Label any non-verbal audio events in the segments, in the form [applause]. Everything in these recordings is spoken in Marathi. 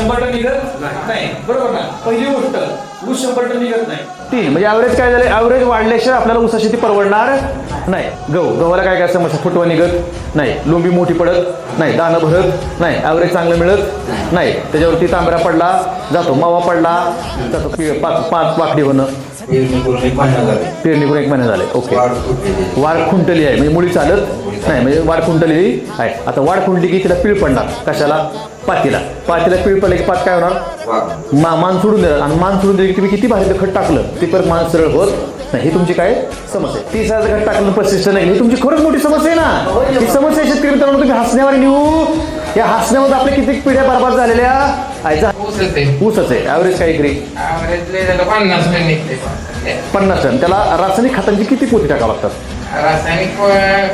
शंभर टन निघत नाही. बरोबर ना? पहिली गोष्ट ऊस शंभर टन निघत नाही. तीन म्हणजे ॲव्हरेज काय झालं ॲव्हरेज वाढल्याशिवाय आपल्याला ऊसा शेती परवडणार नाही. गहू गव्हाला काय काय समस्या? फुटवा निघत नाही. लोंबी मोठी पडत नाही. दाणं भरत नाही. ॲव्हरेज चांगलं मिळत नाही. त्याच्यावरती तांबरा पडला जातो. मावा पडला जातो. पि- पाच पाच पाकडी होणं पेरणी करून एक महिना झाले. ओके वाढ खुंटली आहे. म्हणजे मुळी चालत नाही. म्हणजे वाढ खुंटलेली आहे. आता वाढ खुंटली की तिला पीळ पडणार. कशाला? पातीला. पातीला पीळ पडले की पात काय होणार? मा मान सोडून द्या आणि मान सोडून दिली की तुम्ही किती भारी खत टाकलं? ते परत मान सरळ होत नाही. ही तुमची काय समस्या आहे? तीस हजार खत टाकलं पस्तीस नाही ही तुमची खरंच मोठी समस्या आहे ना? ही समस्या आहे शेतकरी मित्रांनो तुम्ही हसण्यावर नेऊ. या हसण्यामध्ये आपल्या किती पिढ्या बरबाद झालेल्या? जा- ऊसच आहे. ॲव्हरेज काय निघते पन्नास टन. त्याला रासायनिक खतांची किती पोती टाकावं लागतात? रासायनिक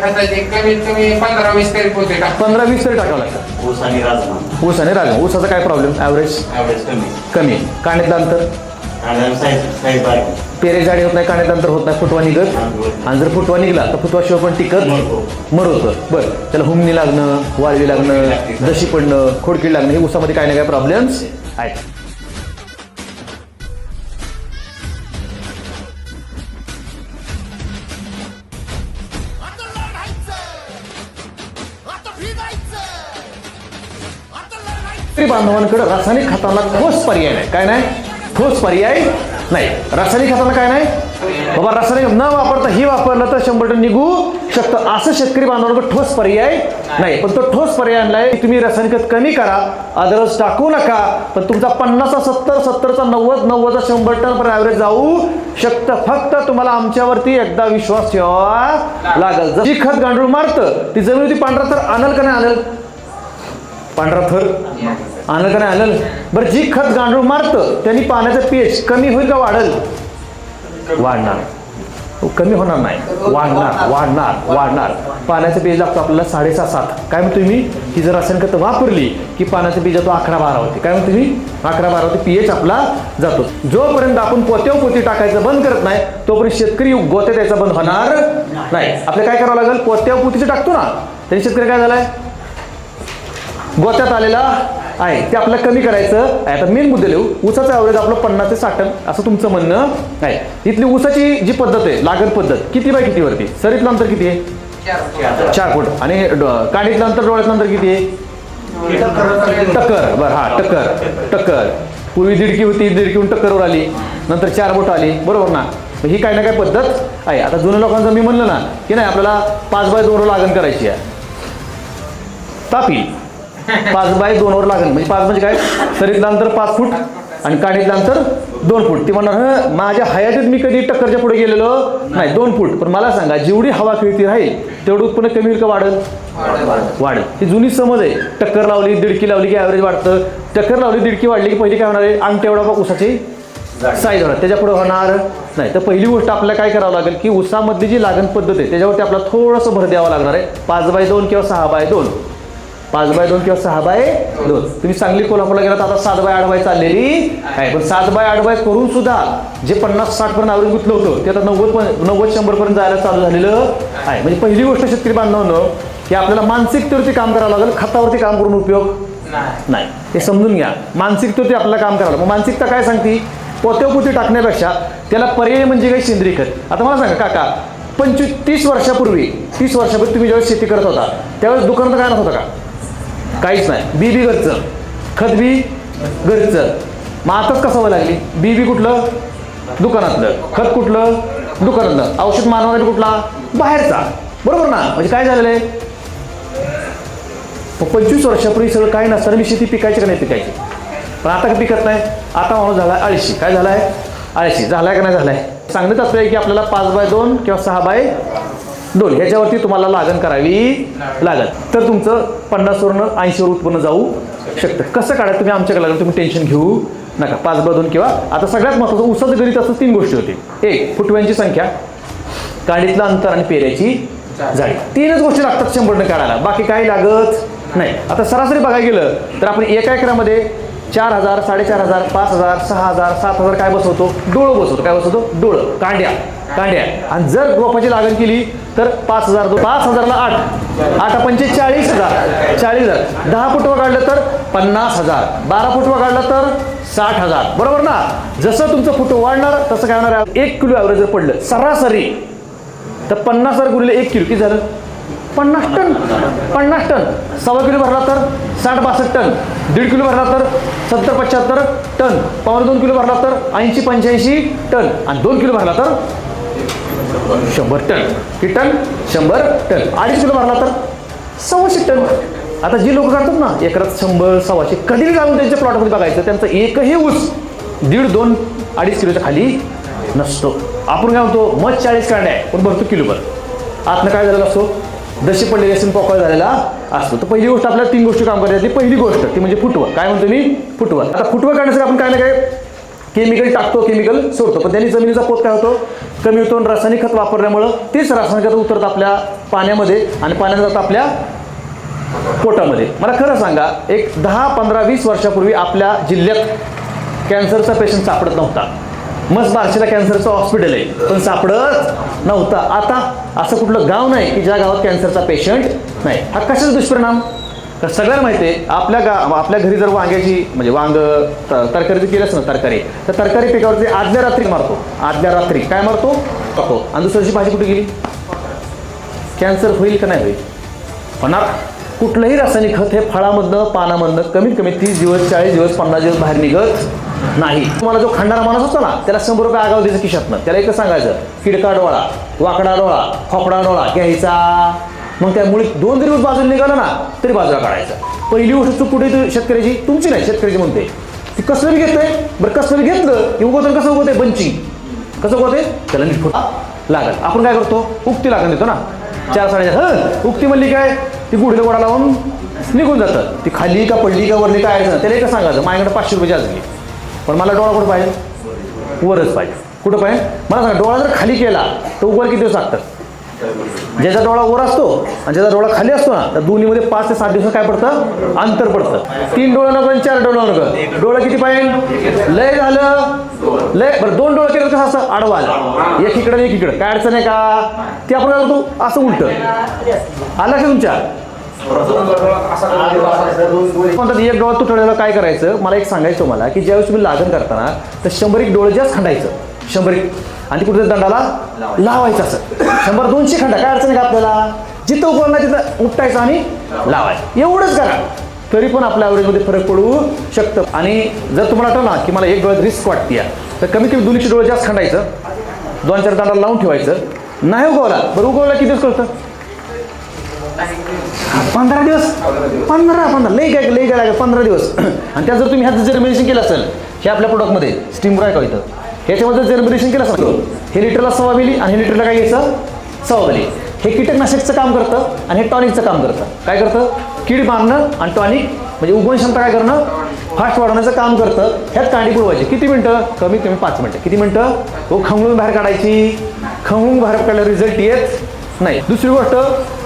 खताचे कमीत कमी पंधरा वीस तरी पोते टाक पंधरा वीस तरी टाकावं लागतात ऊस आणि राजमा. ऊस आणि राजा ऊसाचा काय प्रॉब्लेम ॲव्हरेज ॲव्हरेज कमी. कमी. काण्यातलं अंतर? आणि साईज साईज बारीक. पेरे जाडी होत नाही काण्यात अंतर होत नाही फुटवा निघत. आणि जर फुटवा निघला तर फुटवा शिवाय पण टिकत. मरवतं बरं त्याला हुमणी लागणं वाळवी लागणं दशी पडणं खोडकीड लागणं हे ऊसामध्ये काय ना काय प्रॉब्लेम्स आहेत. शेतकरी बांधवांकडे रासायनिक खताला ठोस पर्याय नाही. काय नाही? ठोस पर्याय नाही. रासायनिक खताला काय नाही? बाबा रासायनिक न वापरता ही वापरलं तर शंभर टन निघू शकतं. असं शेतकरी बांधवांकडे ठोस पर्याय नाही. पण तो ठोस पर्याय आणलाय तुम्ही रासायनिक खत कमी करा अदरस टाकू नका पण तुमचा पन्नासचा सत्तर सत्तरचा नव्वद नव्वदचा शंभर टन पर्यंत ॲव्हरेज जाऊ शकतं. फक्त तुम्हाला आमच्यावरती एकदा विश्वास ठेवावा लागेल. जी खत गांडूळ मारतं ती जमिनीवरती पांढरा तर आणल का नाही आणल? पांढरा थर. आणलं का नाही आणलं बरं जी खत गांडूळ मारतं त्यांनी पाण्याचं पीएच कमी होईल का वाढल? वाढणार. हो, कमी होणार नाही. वाढणार वाढणार वाढणार. पाण्याचं पीएच लागतो आपल्याला साडेसहा सात. काय म्हणतो मी ही जर रासायनिक खतं वापरली की पाण्याचं पीएच जातो अकरा बारा होते. काय म्हणतो मी अकरा बारा होते पीएच आपला जातो. जोपर्यंत आपण पोत्यावर पोती टाकायचं बंद करत नाही तोपर्यंत शेतकरी गोत्या द्यायचा बंद होणार नाही. आपल्याला काय करावं लागेल? पोत्यावर पोतीचं टाकतो ना. तरी शेतकरी काय झालाय? गोत्यात आलेला आहे. ते आपल्याला कमी करायचं आहे. आता मेन मुद्दे लिहू. ऊसाचं ॲव्हरेज आपलं पन्नास ते साठ टन असं तुमचं म्हणणं आहे. इथली ऊसाची जी पद्धत आहे लागण पद्धत किती बाय किती वरती? सरीतलं अंतर किती आहे? चार फूट. आणि ड- काडीतलं अंतर डोळ्यातलं अंतर किती आहे? टक्कर. बरं हा टक्कर. टक्कर. पूर्वी दीडकी होती दीडकीहून टक्करवर आली. नंतर चार बोट आली. बरोबर ना? ही काही ना काही पद्धत आहे. आता जुन्या लोकांचं मी म्हणलं ना की नाही आपल्याला पाच बाय दोन लागण करायची आहे. तापी. पाच बाय दोनवर लागेल. म्हणजे पाच म्हणजे काय? सरीतलं अंतर पाच फूट आणि काडीतलं अंतर दोन फूट. ती म्हणणार "हं, माझ्या हयातीत मी कधी टक्करच्या पुढे गेलेलो नाही. दोन फूट. पण मला सांगा जेवढी हवा खेळती राहील तेवढं उत्पन्न कमी होईल का वाढेल? वाढेल. ही जुनी समज आहे. टक्कर लावली दिडकी लावली की ॲव्हरेज वाढतं. टक्कर लावली दिडकी वाढली की पहिली काय होणार आहे? अंग तेवढा उसाची साईज होणार. त्याच्या पुढे होणार नाही. तर पहिली गोष्ट आपल्याला काय करावं लागेल की उसामधली जी लागण पद्धत आहे त्याच्यावरती आपल्याला थोडंसं भर द्यावं लागणार आहे. पाच बाय दोन किंवा सहा बाय दोन. पाच बाय दोन किंवा सहा बाय दोन. तुम्ही सांगली कोल्हापूरला गेलात आता सात बाय आठ बाय चाललेली आहे. पण सात बाय आठ बाय करून सुद्धा जे पन्नास साठ पर्यंत आवरून गुंतलं होतं ते आता नव्वद नव्वद शंभर पर्यंत जायला चालू झालेलं आहे. म्हणजे पहिली गोष्ट शेतकरी बांधवांनो की आपल्याला मानसिकतेवरती काम करावं लागेल खतावरती काम करून उपयोग नाही. हे समजून घ्या. मानसिकतेवरती आपल्याला काम करावं लागेल. मग मानसिकता काय सांगते? पोत्यापोती टाकण्यापेक्षा त्याला पर्याय म्हणजे काही सेंद्रिय खत आता मला सांगा काका पंचवीस तीस वर्षापूर्वी तीस वर्षापूर्वी तुम्ही ज्यावेळेस शेती करत होता त्यावेळेस दुकानात काय नव्हतं का? काहीच नाही. बी बी घरचं. खत बी घरचं. मग आताच कसं व्हायला लागली? बी बी कुठलं? दुकानातलं. खत कुठलं? दुकानातलं. औषध मानवासाठी कुठला? बाहेरचा. बरोबर ना? म्हणजे काय झालेलं आहे? मग पंचवीस वर्षापूर्वी सगळं काय नसताना मी शेती पिकायची का नाही पिकायची? पण आता का पिकत नाही? आता माणूस झाला आळशी काय झालाय? आळशी झालाय का नाही झालाय? सांगण्यात असं आहे की आपल्याला पाच बाय दोन किंवा सहा बाय दोन ह्याच्यावरती तुम्हाला लागण करावी लागत तर तुमचं पन्नासवरनं ऐंशीवर उत्पन्न जाऊ शकतं. कसं काढायचं तुम्ही आमच्याकडे लागलं तुम्ही टेन्शन घेऊ नका. पाच बाय दोन किंवा आता सगळ्यात महत्त्वाचं उसाचं गणित असं तीन गोष्टी होती. एक फुटव्यांची संख्या काडीतलं अंतर आणि पेऱ्याची जाडी. तीनच गोष्टी लागतात शंभर टक्के काढायला. बाकी काही लागत नाही. आता सरासरी बघायला गेलं तर आपण एका एकरामध्ये चार हजार साडेचार हजार पाच हजार सहा हजार सात हजार काय बसवतो? डोळं बसवतो. काय बसवतो? डोळं. कांड्या कांड्या आणि जर रोपाची लागण केली तर पाच हजार दो- पाच हजारला आठ. आठ पंचे चाळीस हजार चाळीस हजार. दहा फुटवा काढलं तर पन्नास हजार. बारा फुटवा काढलं तर साठ हजार. बरोबर ना? जसं तुमचं फुटो वाढणार तसं काय होणार एक किलो ॲव्हरेज जर पडलं सरासरी तर पन्नास हजार गुणिले एक किलो. किती झालं? पन्नास टन. पन्नास टन. सव्वा किलो भरला तर साठ बासष्ट टन. दीड किलो भरला तर सत्तर पंच्याहत्तर टन. पावणे दोन किलो भरला तर ऐंशी पंच्याऐंशी टन. आणि दोन किलो भरला तर शंभर टन. किती टन? शंभर टन. अडीच किलो मारला तर? सव्वाशे टन. आता जी लोक करतात ना एकरात शंभर सव्वाशे कधी जाऊन त्यांच्या प्लॉटमध्ये बघायचं त्यांचं एकही ऊस दीड दोन अडीच किलोच्या खाली नसतो. आपण काय म्हणतो मग चाळीस कांड्या आहे पण भरतो किलोभर आतनं काय झालेला असतो? दशी पडलेली असून पोकळ झालेला असतो. तर पहिली गोष्ट आपल्याला तीन गोष्टी काम करायची पहिली गोष्ट ती म्हणजे फुटवं काय म्हणतो मी? फुटवं आता फुटवं काढण्यासाठी आपण काय ना काय केमिकल टाकतो केमिकल सोडतो. पण त्यांनी जमिनीचा पोत काय होतो? कमी होतो आणि रासायनिक खत वापरल्यामुळं तेच रासायनिक खत उतरतं आपल्या पाण्यामध्ये आणि पाण्यात जातं आपल्या पोटामध्ये. मला खरं सांगा एक दहा पंधरा वीस वर्षापूर्वी आपल्या जिल्ह्यात कॅन्सरचा पेशंट सापडत नव्हता. मस्त बार्शीला कॅन्सरचं हॉस्पिटल आहे. पण सापडत नव्हता. आता असं कुठलं गाव नाही की ज्या गावात कॅन्सरचा पेशंट नाही. हा कशाचा दुष्परिणाम? तर सगळ्यांना माहिती आहे आपल्या गा आपल्या घरी जर वांग्याची म्हणजे वांग तरकारीची केली केलंच ना तरकारी तर तरकारी पिकावरती आदल्या रात्री मारतो. आदल्या रात्री. काय मारतो? टाकतो आणि दुसऱ्याची भाजी कुठे गेली? कॅन्सर होईल का नाही होईल? होणार. कुठलंही रासायनिक खत हे फळामधनं पानामधनं कमीत कमी तीस दिवस चाळीस दिवस पन्नास दिवस बाहेर निघत नाही. तुम्हाला जो खांडारा माणूस होतो ना त्याला शंभर रुपये आगाव द्यायचं खिशातनं. त्याला एकच सांगायचं किडका डोळा वाकडा डोळा खोकडा डोळा घ्यायचा. मग त्यामुळे दोन दिवस बाजूला निघालं ना तरी बाजूला काढायचा. पहिली गोष्ट चूक कुठे शेतकऱ्याची? तुमची नाही शेतकऱ्याची म्हणते. ती कसं बी घेतोय बरं कसं बी घेतलं की उगवतं कसं उगवतंय? बंचिंग कसं उगवते त्याला नीट लागल आपण काय करतो? उक्ती लागण देतो ना. चार साडेचार. हं उक्ती म्हणली काय? ती गुढीला गोडा लावून निघून जातं. ती खाली का पडली का वरली काय त्याला एकच सांगायचं माझ्याकडे पाचशे रुपये जास्त घे. पण मला डोळा कुठं पाहिजे? वरच पाहिजे. कुठं पाहिजे? मला सांगा डोळा जर खाली केला तर उगवायला किती दिवस लागतात? ज्याचा डोळा वर असतो आणि ज्याचा डोळा खाली असतो ना तर दोन्हीमध्ये पाच ते सात दिवस काय पडतं? अंतर पडतं. तीन डोळा नको आणि चार डोळा नको. डोळा किती पाहिजे लय झालं. लय बरं दोन डोळा केलं कसं असं आडवा आलं. एक इकडं एक इकडं. काय अडचण आहे का? ते आपण काय करतो असं उलट. आलं का तुमच्या? म्हणतात एक डोळा तुटवलेला काय करायचं? मला एक सांगायचं मला की ज्यावेळेस तुम्ही लागण करताना तर शंभर एक डोळे जास्त खंडायचं. शंभर एक आणि कुठे दंडाला? लावायचं असं. शंभर दोनशे खंडा काय अडचण आहे का आपल्याला? जिथं उकळणार तिथं उपटायचं आणि लावायचं. एवढंच करा. तरी पण आपल्या ॲव्हरेजमध्ये फरक पडू शकतं. आणि जर तुम्हाला आठवलं ना की मला एक डोळ्यात रिस्क वाटते तर कमीत कमी दोनशे डोळे जास्त खंडायचं. दोन चार दंडाला लावून ठेवायचं. नाही उगवला. बरं उगवला किती दिवस करतं पंधरा दिवस. पंधरा पंधरा. लई काय लई काय लागेल पंधरा दिवस. [clears throat] आणि त्यात जर तुम्ही ह्याचं जर मेडिसिन केलं असेल हे आपल्या प्रोडक्टमध्ये स्टीम आहे का इथं. याच्यामध्ये जर्मिनेशन केलं असेल हे लिटरला सव्वा मिली आणि हे लिटरला काय घ्यायचं? सव्वा मिली हे कीटकनाशकचं काम करतं आणि हे टॉनिकचं काम करतं. काय करतं? कीड मारणं आणि टॉनिक म्हणजे उगवण क्षमता काय करणं? फास्ट वाढवण्याचं काम करतं. ह्यात कांडी बुडवायची किती मिनटं? कमीत कमी पाच मिनटं. किती मिनटं? हो खंगळून बाहेर काढायची. खंगळून बाहेर काढल्यावर रिझल्ट येत नाही. दुसरी गोष्ट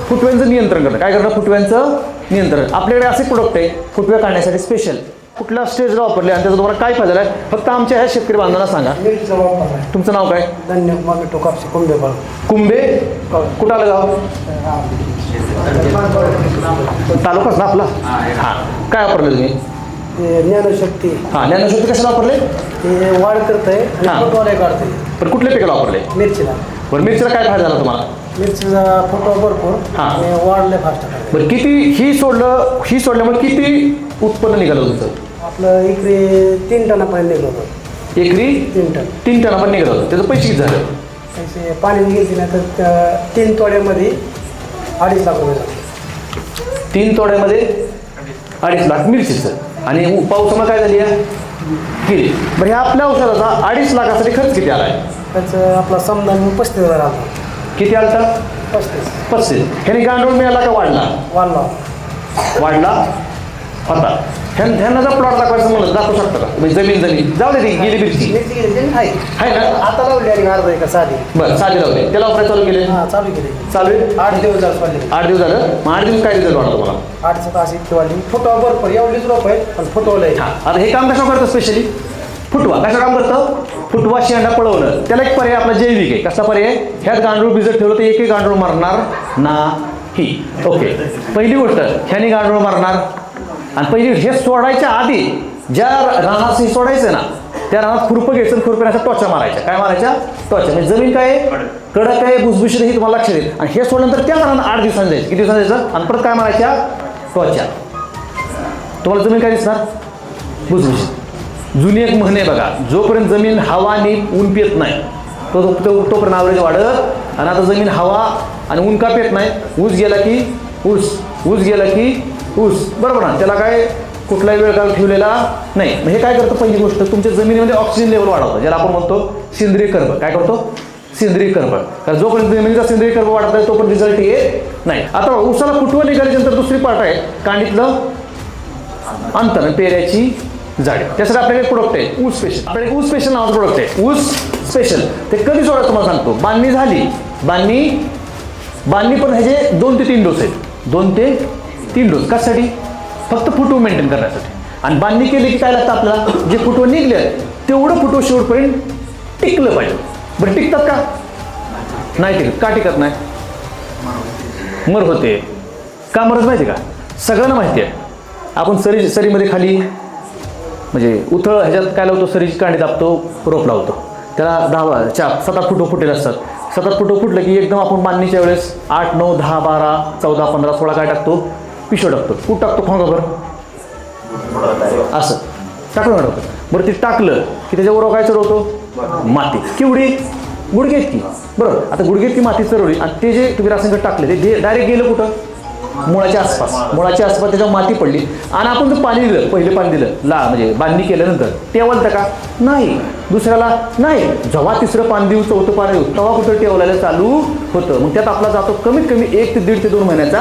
फुटव्यांचं नियंत्रण करणं. काय करणं? फुटव्यांचं नियंत्रण. आपल्याकडे असे प्रोडक्ट आहे फुटव्या काढण्यासाठी स्पेशल कुठल्या स्टेजला वापरले आणि त्याचा तुम्हाला काय फायदा आहे फक्त आमच्या ह्या शेतकरी बांधवांना सांगा. आहे. तुमचं नाव काय? धन्य मागे टोकापशी कुंभेफळ कुंभे कुठं आलं गाव? तालुकाच ना आपला? हां काय वापरले तुम्ही? ते ज्ञानशक्ती. हां ज्ञानशक्ती कशाला वापरले? ते वाढ करतंय आणि हा. फोटोवाले काढते पण कुठल्या पिकाला वापरले? मिरचीला. बरं मिरचीला काय फायदा झाला तुम्हाला? मिरचीचा फोटो भरपूर. हा. आणि वाढले फास्ट. बरं किती ही सोडलं ही सोडल्यामुळे किती उत्पन्न निघालं तुमचं? आपलं इकडे तीन टनापर्यंत निघलं होतं. एकरी? तीन टन. तीन टना पण निघालं होतं. त्याचं पैसे किती झालं? त्याचे पाणी घ्यायचे नाही तर त्या तीन तोड्यामध्ये अडीच लाख रुपये झाले. तीन तोड्यामध्ये अडीच लाख मिरचीचं आणि उ- पावसामुळे काय झाली आहे गेली बरं ह्या आपल्या औषधाचा अडीच लाखासाठी खर्च किती आला आहे त्याचं आपला समजा मी पस्तीस हजार आला. किती आला होता? पस्तीस. पस्तीस. ह्याने गांडूळ मिळाला का वाढला? वाढला. वाढला? होता. ह्यां ह्यांना जर प्लॉट दाखवायचं म्हणलं दाखवू शकता का? म्हणजे जमीन जमीन. जाऊ दे ती गेली त्यांनी आहे ना? आता लावली आणि अर्धा एका साधी बरं साधी लावते त्याला वापरायला चालू केले हा चालू केली चालू आहे? आठ दिवस झाले सोडले आठ दिवस झालं? मग आठ दिवस काय रिझल्ट वाटला तुम्हाला? आठशे तास इतकी वाढली. फोटो भरपूर. एवढीच रोप आहे पण फोटो लय हा. आता हे काम कशा करतं स्पेशली फुटवा. कशा काम करतं? फुटवा शेंडा पळवणं. त्याला एक पर्याय आपला जैविक आहे. कसा पर्याय? ह्यात गांडूळ भिजत ठेवलं तर एकही गांडूळ मारणार नाही ओके. पहिली गोष्ट ह्याने गांडूळ मारणार. आणि पहिली हे सोडायच्या आधी ज्या रानात हे सोडायचं ना त्या रानात खुरपं घ्यायचं अशा टोचा मारायच्या. काय मारायच्या? टोचा म्हणजे जमीन काय? कडक. आहे भुसभुशीत हे तुम्हाला लक्षात येईल. आणि हे सोडल्यानंतर त्या रानात आठ दिवसांनी जायचं. किती दिवसांनी जायचं? आणि परत काय मारायच्या? टोचा तुम्हाला जमीन काय दिसणार? भुसभुशीत. जुनी एक म्हणे बघा जोपर्यंत जमीन हवा आणि ऊन पित नाही तो तोपर्यंत ॲव्हरेज वाढत आणि आता जमीन हवा आणि ऊन का पित नाही? ऊस गेला की ऊस. ऊस गेला की ऊस. बरोबर ना? त्याला काय कुठलाही वेळ काल ठेवलेला नाही. हे काय करतं पहिली गोष्ट? तुमच्या जमिनीमध्ये ऑक्सिजन लेवल वाढवतं. ज्याला आपण म्हणतो सेंद्रिय कर्ब. काय करतो? सेंद्रिय कर्ब. कारण जोपर्यंत जमिनीचा सेंद्रिय कर्ब वाढत आहे तोपर्यंत रिझल्ट येत नाही. आता ऊसाला फुटवं निघाल्यानंतर दुसरी पार्ट आहे? कांडीतलं अंतर पेऱ्याची झाडे त्यासाठी आपल्याकडे प्रोडक्ट आहे. ऊस स्पेशल आपल्याकडे ऊस स्पेशल नावाचं प्रोडक्ट आहे. ऊस स्पेशल ते कधी सोडा तुम्हाला सांगतो. बांधणी झाली. बांधणी बांधणी पण ह्याचे दोन ते तीन डोस आहेत. दोन ते तीन डोस. कशासाठी? फक्त फुटवू मेंटेन करण्यासाठी. आणि बांधणी केली की काय लागतं आपल्याला? जे फुटवं निघले तेवढं फुटवं शेवटपर्यंत टिकलं पाहिजे. बरं टिकतात का? नाही टिकत. का टिकत नाही? मर होते. का मरत माहिती का? सगळ्यांना माहिती आहे. आपण सरी सरीमध्ये खाली म्हणजे उथळ ह्याच्यात काय लावतो? सरीची कांडी दाबतो रोप लावतो. त्याला दहा चार सात फुटो फुटं फुटेल असतात. सात फुटो फुटलं की एकदम आपण बांधणीच्या वेळेस आठ नऊ दहा बारा चौदा पंधरा सोळा काय टाकतो? पिशव टाकतो. कुठं टाकतो खोंगाभर असं. टाकून टाकतो बरं ते टाकलं की त्याच्यावर काय चढवतो? माती. केवढी? गुडघेत की. बरोबर आता गुडघेत की माती चढवली आणि ते जे तुम्ही रासायनिक टाकले ते डायरेक्ट गेलं कुठं? मुळाच्या आसपास. मुळाच्या आसपास त्याच्यावर माती पडली. आणि आपण जर पाणी दिलं पहिले पाणी दिलं ला म्हणजे बांधणी केल्यानंतर टेवलतं का? नाही. दुसऱ्याला नाही. जेव्हा तिसरं पाणी देऊ चौथं पाणी देऊ तेव्हा कुठं टेवलायला चालू होतं. मग त्यात आपला जातो कमीत कमी एक ते दीड ते दोन महिन्याचा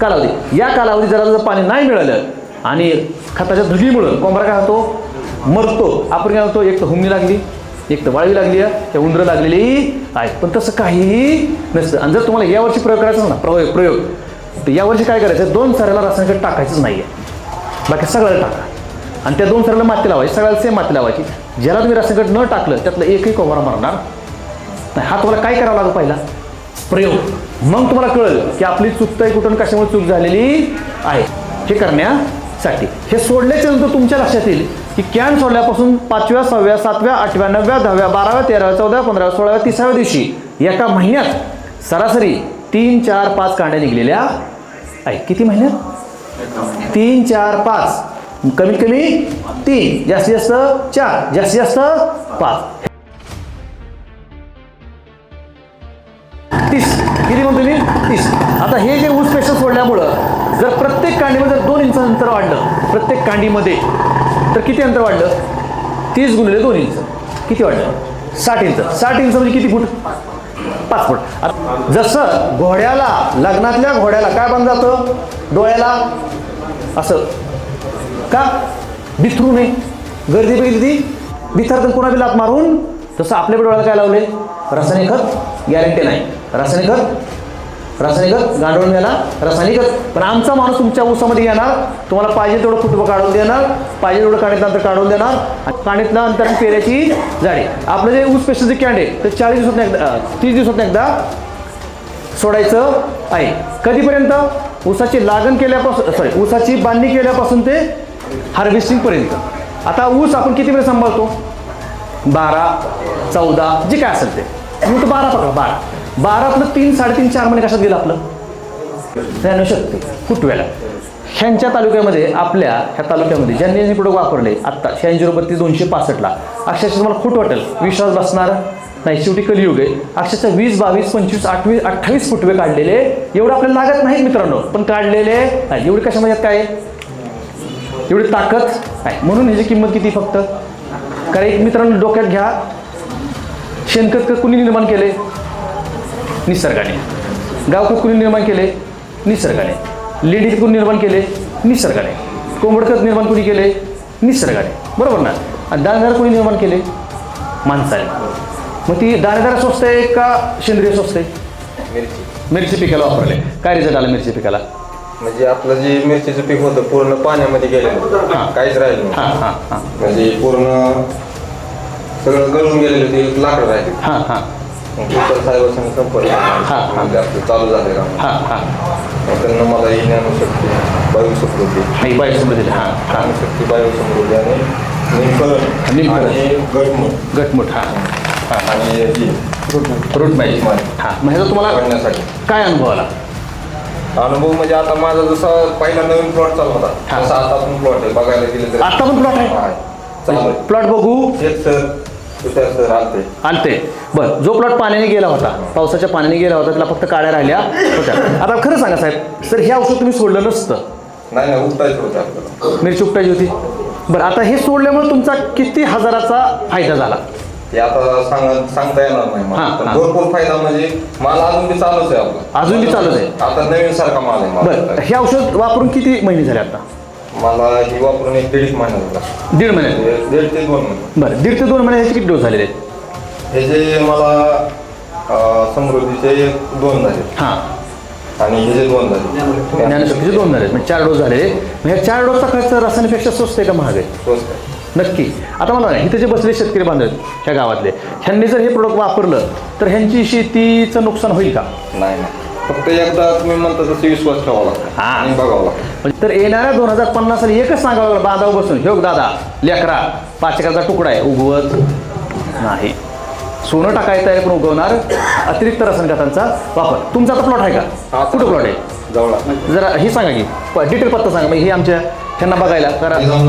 कालावधी. या कालावधी जरा जर पाणी नाही मिळालं आणि खताच्या धुगीमुळं कोंबरा काय होतो? मरतो. आपण काय होतो? एक तर हुमणी लागली एक तर वाळवी लागली आहे त्या उंदरं लागलेली आहेत. पण तसं काहीही नसतं. आणि जर तुम्हाला यावर्षी प्रयोग करायचा ना प्रयोग प्रयोग तर यावर्षी काय करायचं? दोन साऱ्याला रासायनिक टाकायचंच नाही आहे बाकी सगळ्याला टाका. आणि त्या दोन साऱ्याला माती लावायची. सगळ्याला सेम माती लावायची. ज्याला तुम्ही रासायनिक न टाकलं त्यातलं एकही कोंबरा मरणार नाही. हा तुम्हाला काय करावं लागेल पहिला? प्रयोग. मग तुम्हाला कळेल की आपली चुकतंय कुठून कशामुळे चूक झालेली आहे. हे करण्यासाठी. हे सोडल्याच्या नंतर तुमच्या लक्षात येईल की कॅन सोडल्यापासून पाचव्या सहाव्या सातव्या आठव्या नवव्या दहाव्या बाराव्या तेराव्या चौदाव्या पंधराव्या सोळाव्या तिसाव्या दिवशी एका महिन्यात सरासरी तीन चार पाच कांड्या निघलेल्या आहे किती महिन्यात? तीन चार पाच. कमीत कमी तीन. जास्तीत जास्त चार. जास्तीत जास्त पाच. तीस. आता हे जे ऊस पेशल सोडल्यामुळं जर प्रत्येक कांडीमध्ये जर दोन इंच अंतर वाढलं प्रत्येक कांडीमध्ये तर किती अंतर वाढलं? तीस गुणिले दोन इंच. किती वाढलं? साठ इंच. साठ इंच म्हणजे किती फूट? पाच फूट. आता जसं घोड्याला लग्नातल्या घोड्याला काय बांधलं जातं? डोळ्याला? असं. का? बिथरू नये. गर्दी बघितली ती? बिथरतं कोणा बी लात मारून? तसं आपल्या डोळ्याला काय लावले रासायनिक खत? गॅरंटी नाही. रासायनिक खत? रासायनिक खत गांडूळ मिळाला रासायनिक खत पण आमचा माणूस तुमच्या ऊसामध्ये येणार तुम्हाला पाहिजे तेवढं फुटबं काढून देणार पाहिजे तेवढं काणीतलं अंतर काढून देणार आणि अंतर पेऱ्याची झाडे आपलं जे ऊस पेशल जे कॅन्ड आहे ते चाळीस दिवसात एकदा तीस दिवसात एकदा सोडायचं आहे. कधीपर्यंत? ऊसाची लागण केल्यापासून सॉरी ऊसाची बांधणी केल्यापासून ते हार्वेस्टिंगपर्यंत आता ऊस आपण किती वेळ सांभाळतो? बारा चौदा जे काय असेल ते. मी तर बारा पकडा बारा. बारातलं तीन साडेतीन चार महिने कशात गेलं आपलं? त्यानं शकते फुटव्याला. ह्यांच्या तालुक्यामध्ये आपल्या ह्या तालुक्यामध्ये ज्यांनी हे प्रोडक्ट वापरले आत्ता शहाऐंशी बत्तीस दोनशे पासष्टला अक्षरशः तुम्हाला खूट वाटेल. विश्वास बसणार? नाही शेवटी कलियुग आहे. अक्षरशः वीस बावीस पंचवीस आठवीस अठ्ठावीस फुटवे काढलेले एवढं आपल्याला लागत नाहीत मित्रांनो. पण काढलेले नाही एवढी कशामध्ये काय? एवढी ताकद? आहे म्हणून ह्याची किंमत किती फक्त? कारण एक मित्रांनो डोक्यात घ्या. शेणखत कुणी निर्माण केले निसर्गाने. गावखत कुणी निर्माण केले निसर्गाने. लेडीज कुणी निर्माण केले निसर्गाने. कोंबडखत निर्माण कुणी केले निसर्गाने. बरोबर ना? आणि दाणेदार कुणी निर्माण केले? माणसाने. मग ती दाणेदार स्वस्त आहे का सेंद्रिय स्वस्त आहे? मिरची. पिकाला वापरले. काय रिझल्ट आला मिरची पिकाला? म्हणजे आपलं जे मिरचीचं पीक होतं पूर्ण पाण्यामध्ये गेलेलं. हां. काहीच राहिलं हां. हां हां. म्हणजे पूर्ण सगळं गळून गेलेलं ते लाकडं राहिले. हां हां कुकर साहेबांसंग संपर्क हा. आपलं चालू झाले काम हां हां. मग त्यांना मला ही ज्ञानशक्ती समृद्धी नाही हां हां. ज्ञानशक्ती आणि निमकरण निमकरण. आणि गटमूट गटमुट हां. हां आणि ही रूट मॅच हां. मग ह्याचा तुम्हाला काय अनुभव आला? अनुभव म्हणजे आता माझा जसा पहिला नवीन प्लॉट चालू होता हा. तसा आता पण प्लॉट आहे. बघायला गेले तर आता पण प्लॉट आहे चालू आहे. प्लॉट बघू. सर आलते बरं जो प्लॉट पाण्याने गेला होता पावसाच्या पाण्याने गेला होता त्याला फक्त काळ्या राहिल्या. होत्या आता खरं सांगा साहेब सर हे औषध तुम्ही सोडलं नसतं. नाही नाही उपटायचं होतं आपल्याला मिरची उपटायची होती. बरं आता हे सोडल्यामुळे तुमचा किती हजाराचा फायदा झाला? ते आता सांगा सांगता येणार नाही मला. हा, पण हा. भरपूर फायदा म्हणजे माल अजून बी चालूच आहे आपला. अजून बी चालूच आहे. आता नवीन सारखा माल आहे बरं हे औषध वापरून किती महिने झाले आता? मला ही वापरून एक दीड महिना झाला. दीड महिने? दीड दीड ते दोन महिने. बरं दीड ते दोन महिने ह्याचे किती डोस झालेले आहेत? हे जे मला अं, समृद्धीचे दोन झाले. हां. आणि हे जे दोन झाले. ज्ञानशक्तीचे दोन झाले म्हणजे चार डोस झालेले मग ह्या चार डोसचा खर्च रासायनिकपेक्षा स्वस्त आहे का महाग आहे? स्वस्त आहे. नक्की. आता मला नाही इथे जे बसले शेतकरी बांधव आहेत, ह्या गावातले ह्यांनी जर हे प्रोडक्ट वापरलं तर ह्यांची शेतीचं नुकसान होईल का? नाही नाही. फक्त एकदा तुम्ही म्हणता तसं विश्वास ठेवावा लागतो. हा. आणि बघावं लागतं. म्हणजे तर येणाऱ्या दोन हजार पन्नास साली एकच सांगावं लागलं बांधावर बसून. ह्यो दादा लेकरा पाच एकरचा तुकडा आहे. उगवत नाही. सोनं टाकायचं आहे पण उगवणार अतिरिक्त रसायन खतांचा वापर. तुमचा आता प्लॉट आहे का? कुठं प्लॉट आहे? जवळा जरा हे सांगा की. डिटेल पत्ता सांगा. म्हणजे हे आमच्या ह्यांना बघायला. करा. निजाम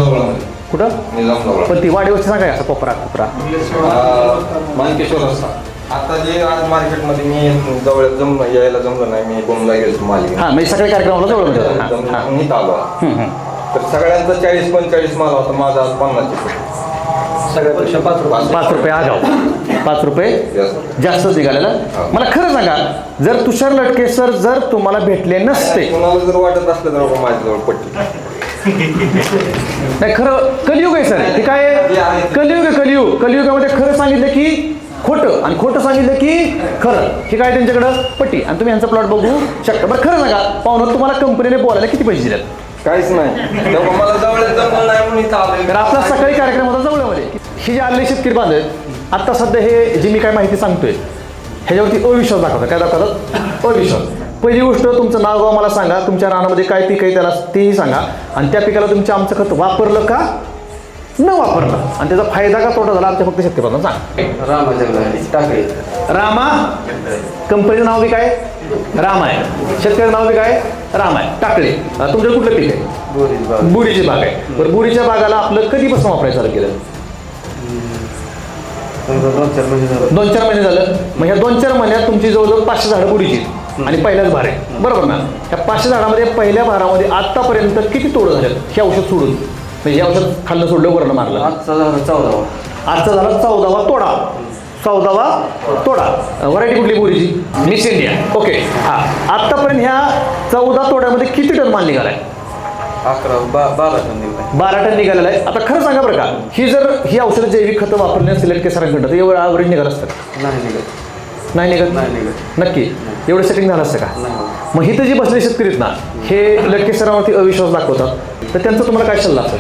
कुठं? निजाम जवळ पण ती वाडीवरची सांगा असं कोपरा कोपरा मानकेश्वर रस्ता. आता जे आज मार्केटमध्ये मी जवळ जम यायला जमलं नाही मी बोमला गेलो माल घेऊन. हां म्हणजे सगळ्या कार्यक्रमाला जवळ म्हणजे हां. इथं आलो. तर सगळ्यांचा चाळीस पंचेचाळीस माल होता माझा आज पन्नास सगळ्यापेक्षा पाच रुपये. पाच रुपये आगाव. पाच रुपये जास्त. जास्तच निघालेलं मला खरं सांगा जर तुषार लटके सर जर तुम्हाला भेटले नसते. कोणाला जर वाटत असलं तर बाबा माझ्याजवळ पट्टी. नाही खरं कलियुग आहे सर. ते काय आहे? कलियुग आहे कलियुग. कलियुगामध्ये खरं सांगितलं की खोटं आणि खोटं सांगितलं की खरं. हे काय त्यांच्याकडं? पट्टी. आणि तुम्ही यांचा प्लॉट बघू शकता. बरं खरं सांगा. पाहुणं तुम्हाला कंपनीने बोलायला किती पैसे दिलेत? काहीच नाही. तेव्हा मला जवळ जमलं नाही म्हणून इथं आलोय. तर आपला सकाळी कार्यक्रम होता जवळमध्ये. हे जे आलेले शेतकरी बांधव आहेत आत्ता सध्या हे जी मी काय माहिती सांगतोय ह्याच्यावरती अविश्वास दाखवतात. काय दाखवतात? अविश्वास. पहिली गोष्ट तुमचं नाव गाव मला सांगा. तुमच्या रानामध्ये काय पीक आहे त्याला तेही सांगा. आणि त्या पिकाला तुमचं आमचं खत वापरलं का? न वापरलं आणि त्याचा फायदा का तोटा झाला आमच्या फक्त शेतकरी सांग. टाकळे रामा. कंपनीचं नाव बी काय? राम आहे शेतकऱ्याचं नाव बी काय? राम आहे टाकळे तुमच्या तुमचं कुठलं पीक आहे? बुरीची बाग आहे. बरं बुरीच्या बागाला आपलं कधीपासून वापरायचं चालू केलं? दोन चार महिने झालं. मग ह्या दोन चार महिन्यात तुमची जवळजवळ पाचशे झाडं बुरीची आणि पहिल्याच भार आहे. बरोबर ना? ह्या पाचशे झाडामध्ये पहिल्या भारामध्ये आतापर्यंत किती तोडं झाल्यात हे औषध सोडून. म्हणजे हे औषध खाल्लं सोडलं वरण मारलं. आजचा झाला चौदा आजचा झाला चौदावा तोडा. चौदावा तोडा. व्हरायटी कुठली बुरीची मिस इंडिया ओके हा. आतापर्यंत ह्या चौदा तोड्यामध्ये किती टन माल निघालाय? अकरा बा बारा टन निघाले बारा टन निघालेला आहे. आता खरं सांगा बरं का ही जर ही औषधं जैविक खतं वापरण्यास सिलेक्ट केसरांकडं तर एवढं ॲव्हरेज निघालं असतं नाही निघत. नाही निघत? नाही निघत. नक्की? एवढं सेटिंग झालं असतं का? नाही. मग इथं जे बसले शेतकरी आहेत ना हे लटके सरावरती अविश्वास दाखवतात. तर त्यांचा तुम्हाला काय सल्ला असेल?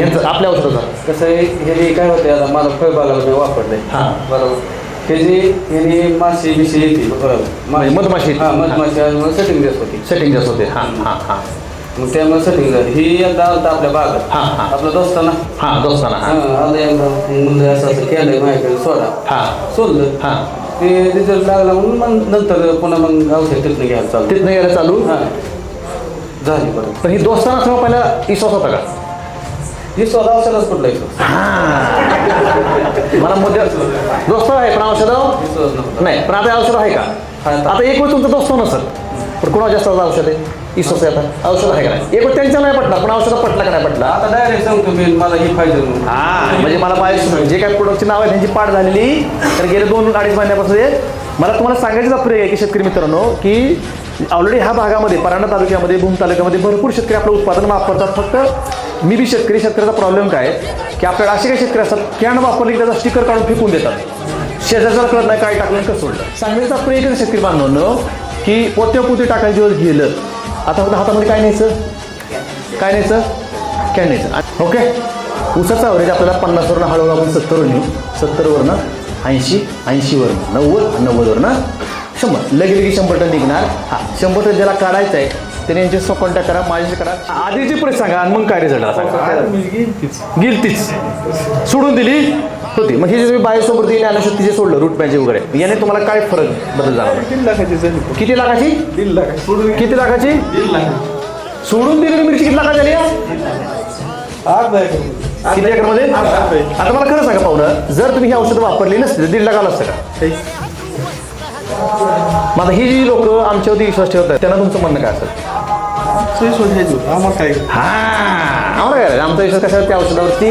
यांचं आपल्या औषधाचा कसं आहे हे काय होते आता मला फळबागाला मी वापरलंय. हां. बरोबर. हे जी हे माशी बिशी येते बरोबर. मधमाशी. हा मधमाशी आणि सेटिंग देत होती. सेटिंग जास्त होते. हां हां हां. मग त्यामुळे सेटिंग झाली. ही एकदा आलता आपल्या बागात. हा, हा. आपला दोस्ताना. हां दोस्ताना हा. हां आलं असं असं केलंय माझ्याकडे सोडा. हां. सोडलं. हां. ते रिझल्ट लागला म्हणून मग नंतर पुन्हा मग औषध तिथनं घ्यायला चालू. तिथनं यायला चालू? हा. झाली बरं पण ही दोस्ताना असं पहिला विश्वास होता का? ही स्वतः औषधच कुठला विश्वास मला मध्ये दोस्त आहे पण औषध विश्वास नव्हता. नाही पण आता औषध आहे का? आता. एक वेळ तुमचा दोस्त नसत पण कोणाला जास्त औषध आहे? आहे आता औषध आहे का नाही? एक वेळ त्यांच्या नाही पटला पण औषध पटला का नाही पटला? आता डायरेक्ट सांगतो मी मला ही पाहिजे म्हणून. हा. म्हणजे मला पाहिजे जे काही प्रोडक्टची नाव आहे त्यांची पाठ झालेली तर गेले दोन अडीच महिन्यापासून हे मला तुम्हाला सांगायचं तात्पर्य आहे की शेतकरी मित्रांनो की ऑलरेडी ह्या भागामध्ये परांडा तालुक्यामध्ये भूम तालुक्यामध्ये भरपूर शेतकरी आपलं उत्पादन वापरतात. फक्त मी बी शेतकरी शेतकऱ्याचा प्रॉब्लेम काय आहे? की आपल्याला असे काही शेतकरी असतात कॅन वापरले की त्याचा स्टिकर काढून फेकून देतात. शेजारचा कळत नाही काय टाकलं आणि कसं सोडलं? सांगायचं तात्पर्य एकच शेतकरी बांधवांनो की पोत्या पोते टाकायचे दिवस गेलं आता फक्त हातामध्ये काय न्यायचं? काय न्यायचं? कॅन न्यायचं? ओके. उसाचा अवरेज आपल्याला पन्नासवरून हळूहळू आपण सत्तरवर नेऊ सत्तरवरनं ऐंशी ऐंशीवरनं नव्वद नव्वदवरनं शंभर. लगे लगे शंभर टन निघणार. हा शंभर टन ज्याला काढायचं आहे त्याने यांच्याशी कॉन्टॅक्ट करा माझ्याशी करा. आधीची परिस्थिती सांगा आणि मग काय रिझल्ट सांगा गेल तीच सोडून दिली? होती. मग हे जे तुम्ही बायोसोबत दिली अनुशक्ती जे सोडलं रूट मॅजिक वगैरे याने तुम्हाला काय फरक बदल झाला? लाखाची झाली. किती लाखाची? दीड लाख सोडून किती लाखाची? दीड लाख सोडून दिलेली मिरची किती लाखाची आली आठ लाख किती एकरमध्ये? आता मला खरं सांगा पाहुणं जर तुम्ही ही औषधं वापरली नसती तर दीड लाख आलं असतं का? आता ही जी लोक आमच्यावरती विश्वास ठेवतात त्यांना तुमचं म्हणणं काय असेल? आम्हाला काय? हा. आम्हाला काय आमचा विश्वास कशावर त्या औषधावरती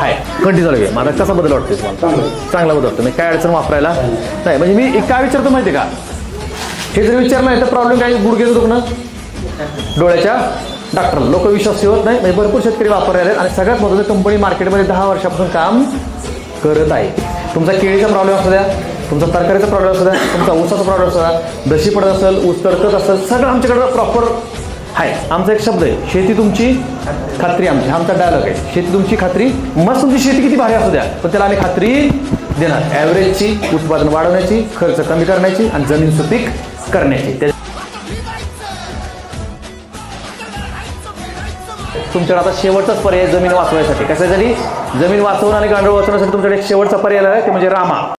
आहे. कंटिन्यू झालं माझा कसा बदल वाटतोय तुम्हाला. चांगला बदल वाटतो मी काय अडचण वापरायला नाही. म्हणजे मी एक काय विचारतो माहिती आहे का? हे जर विचारलं नाही तर प्रॉब्लेम काय? गुडघेचं दुखणं? डोळ्याच्या डॉक्टर लोक विश्वास ठेवत नाही. म्हणजे भरपूर शेतकरी वापरायला आहेत. आणि सगळ्यात महत्त्वाचं कंपनी मार्केटमध्ये दहा वर्षापासून काम करत आहे. तुमचा केळीचा प्रॉब्लेम असू द्या. तुमचा तरकारीचा प्रॉब्लेम असू द्या. तुमचा ऊसाचा प्रॉब्लेम असू द्या. दशी पडत असेल ऊस तडकत असेल सगळं आमच्याकडं प्रॉपर आहे आमचा एक शब्द आहे शेती तुमची खात्री आमची आमचा डायलॉग आहे. शेती तुमची खात्री मस्त तुमची शेती किती भारी असू द्या पण त्याला आम्ही खात्री देणार. ॲव्हरेजची उत्पादन वाढवण्याची खर्च कमी करण्याची आणि जमीन सुपीक करण्याची. त्या तुमच्याकडे आता शेवटचाच पर्याय जमीन वाचवायसाठी. झाली जमीन वाचवून आणि गांडूळ वाचवण्यासाठी तुमच्याकडे एक शेवटचा पर्याय आहे ते म्हणजे रामा.